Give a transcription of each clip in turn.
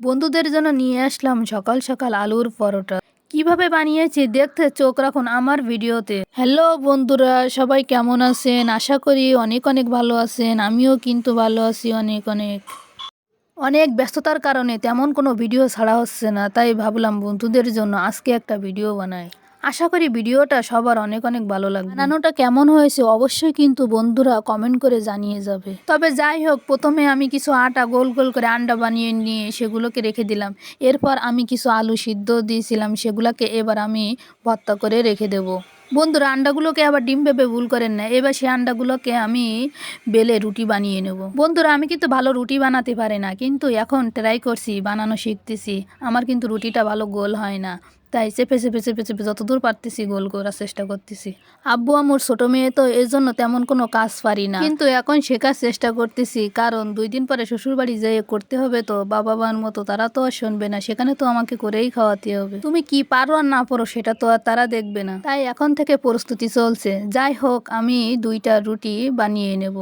বন্ধুদের জন্য নিয়ে আসলাম সকাল সকাল আলুর পরোটা। কীভাবে বানিয়েছি দেখতে চোখ রাখুন আমার ভিডিওতে। হ্যালো বন্ধুরা, সবাই কেমন আছেন? আশা করি অনেক অনেক ভালো আছেন। আমিও কিন্তু ভালো আছি অনেক অনেক। অনেক ব্যস্ততার কারণে তেমন কোনো ভিডিও ছাড়া হচ্ছে না, তাই ভাবলাম বন্ধুদের জন্য আজকে একটা ভিডিও বানাই। আশা করি ভিডিওটা সবার অনেক অনেক ভালো লাগবে। বানানোটা কেমন হয়েছে অবশ্যই কিন্তু বন্ধুরা কমেন্ট করে জানিয়ে যাবে। তবে যাই হোক, প্রথমে আমি কিছু আটা গোল গোল করে আন্ডা বানিয়ে নিয়ে সেগুলোকে রেখে দিলাম। এরপর আমি কিছু আলু সিদ্ধ দিয়েছিলাম, সেগুলোকে এবার আমি ভর্তা করে রেখে দেবো। বন্ধুরা, আন্ডাগুলোকে আবার ডিম ভেবে ভুল করেন না। এবার সেই আন্ডাগুলোকে আমি বেলে রুটি বানিয়ে নেব। বন্ধুরা, আমি কিন্তু ভালো রুটি বানাতে পারি না, কিন্তু এখন ট্রাই করছি, বানানো শিখতেছি। আমার কিন্তু রুটিটা ভালো গোল হয় না। তাই চেপে চেপে চেপে চেপে যতদূর পারতেছি গোল করার চেষ্টা করতেছি। আব্বু আমার ছোট মেয়ে তো এর জন্য তেমন কোনো কাজ পারি না। কিন্তু এখন শেখার চেষ্টা করতেছি, কারণ দুই দিন পরে শ্বশুর বাড়ি যেয়ে করতে হবে তো বাবা মার মতো তারা তো আর শুনবে না, সেখানে তো আমাকে করেই খাওয়াতে হবে। তুমি কি পারো আর না পারো সেটা তো আর তারা দেখবে না। তাই এখন থেকে প্রস্তুতি চলছে। যাই হোক, আমি দুইটা রুটি বানিয়ে নেব।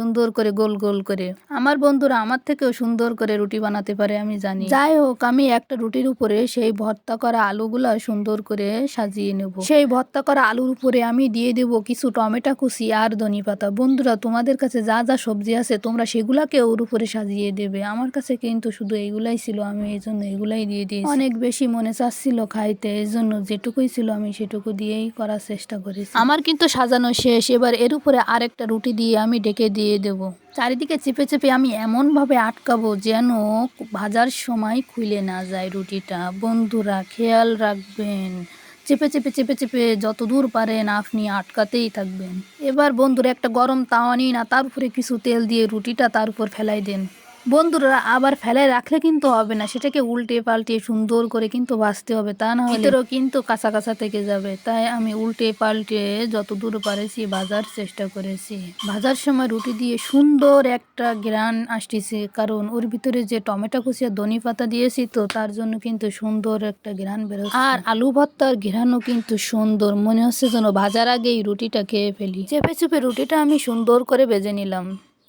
সুন্দর করে গোল গোল করে। আমার বন্ধুরা আমার থেকেও সুন্দর করে রুটি বানাতে পারে, আমি জানি। যাই হোক, আমি একটা রুটির উপরে সেই ভর্তা করা আলুগুলা সুন্দর করে সাজিয়ে নেব। সেই ভর্তা করা আলুর উপরে আমি দিয়ে দেব কিছু টমেটো কুচি আর ধনি পাতা। বন্ধুরা, তোমাদের কাছে যা যা সবজি আছে, তোমরা সেগুলাকে ওর উপরে সাজিয়ে দেবে। আমার কাছে কিন্তু শুধু এগুলাই ছিল, আমি এই জন্য এগুলাই দিয়ে দিয়েছি। অনেক বেশি মনে চাচ্ছিল খাইতে এই জন্য যেটুকুই ছিল আমি সেটুকু দিয়েই করার চেষ্টা করেছি। আমার কিন্তু সাজানো শেষ। এবার এর উপরে আরেকটা রুটি দিয়ে আমি ডেকে দিয়ে দেব। চারিদিকে চেপে চেপে আমি এমনভাবে আটকাবো যেন ভাজার সময় খুলে না যায় রুটিটা। বন্ধুরা, খেয়াল রাখবেন। চেপে চেপে চেপে চেপে যত দূর পারেন আপনি আটকাতেই থাকবেন। এবার বন্ধুরা, একটা গরম তাওয়া নিন না তার উপরে কিছু তেল দিয়ে রুটিটা তার উপর ফেলাই দেন। বন্ধুরা, আবার ফেলায় রাখলে কিন্তু হবে না। সেটাকে উল্টে পাল্টে সুন্দর করে কিন্তু ভাজতে হবে, তা না ভিতরেও কিন্তু কাঁচা কাঁচা থেকে যাবে। তাই আমি উল্টে পাল্টে যত দূর পারেছি ভাজার চেষ্টা করেছি। ভাজার সময় রুটি দিয়ে সুন্দর একটা গ্রান আসতেছে, কারণ ওর ভিতরে যে টমেটো কুচি আর ধনি পাতা দিয়েছি তো, তার জন্য কিন্তু সুন্দর একটা ঘ্রাণ বেরোচ্ছে আর আলু ভর্তার ঘ্রাণও কিন্তু সুন্দর, মনে হচ্ছে যেন ভাজার আগেই রুটিটা খেয়ে ফেলি। চেপে চেপে রুটিটা আমি সুন্দর করে বেজে নিলাম।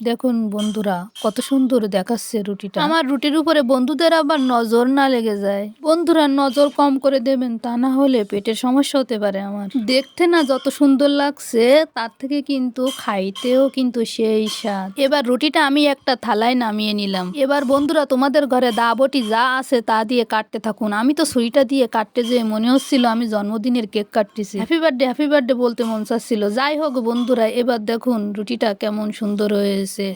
দেখুন বন্ধুরা, কত সুন্দর দেখাচ্ছে রুটিটা। আমার রুটির উপরে বন্ধুদের আবার নজর না লেগে যায়। বন্ধুরা, নজর কম করে দেবেন, তা না হলে পেটের সমস্যা হতে পারে আমার। দেখতে না যত সুন্দর লাগছে, তার থেকে কিন্তু খাইতেও কিন্তু সেই স্বাদ। এবার রুটিটা আমি একটা থালায় নামিয়ে নিলাম। এবার বন্ধুরা, তোমাদের ঘরে দাবটি যা আছে তা দিয়ে কাটতে থাকুন। আমি তো ছুরিটা দিয়ে কাটতে যেয়ে মনে হচ্ছিল আমি জন্মদিনের কেক কাটতেছি। হ্যাপি বার্থডে হ্যাপি বার্থডে বলতে মন চাচ্ছিল। যাই হোক বন্ধুরা, এবার দেখুন রুটিটা কেমন সুন্দর হয়েছে,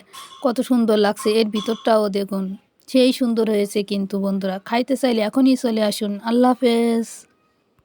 কত সুন্দর লাগছে। এর ভিতরটাও দেখুন, সেই সুন্দর হয়েছে কিন্তু বন্ধুরা। খাইতে চাইলে এখনই চলে আসুন। আল্লাহ হাফেজ।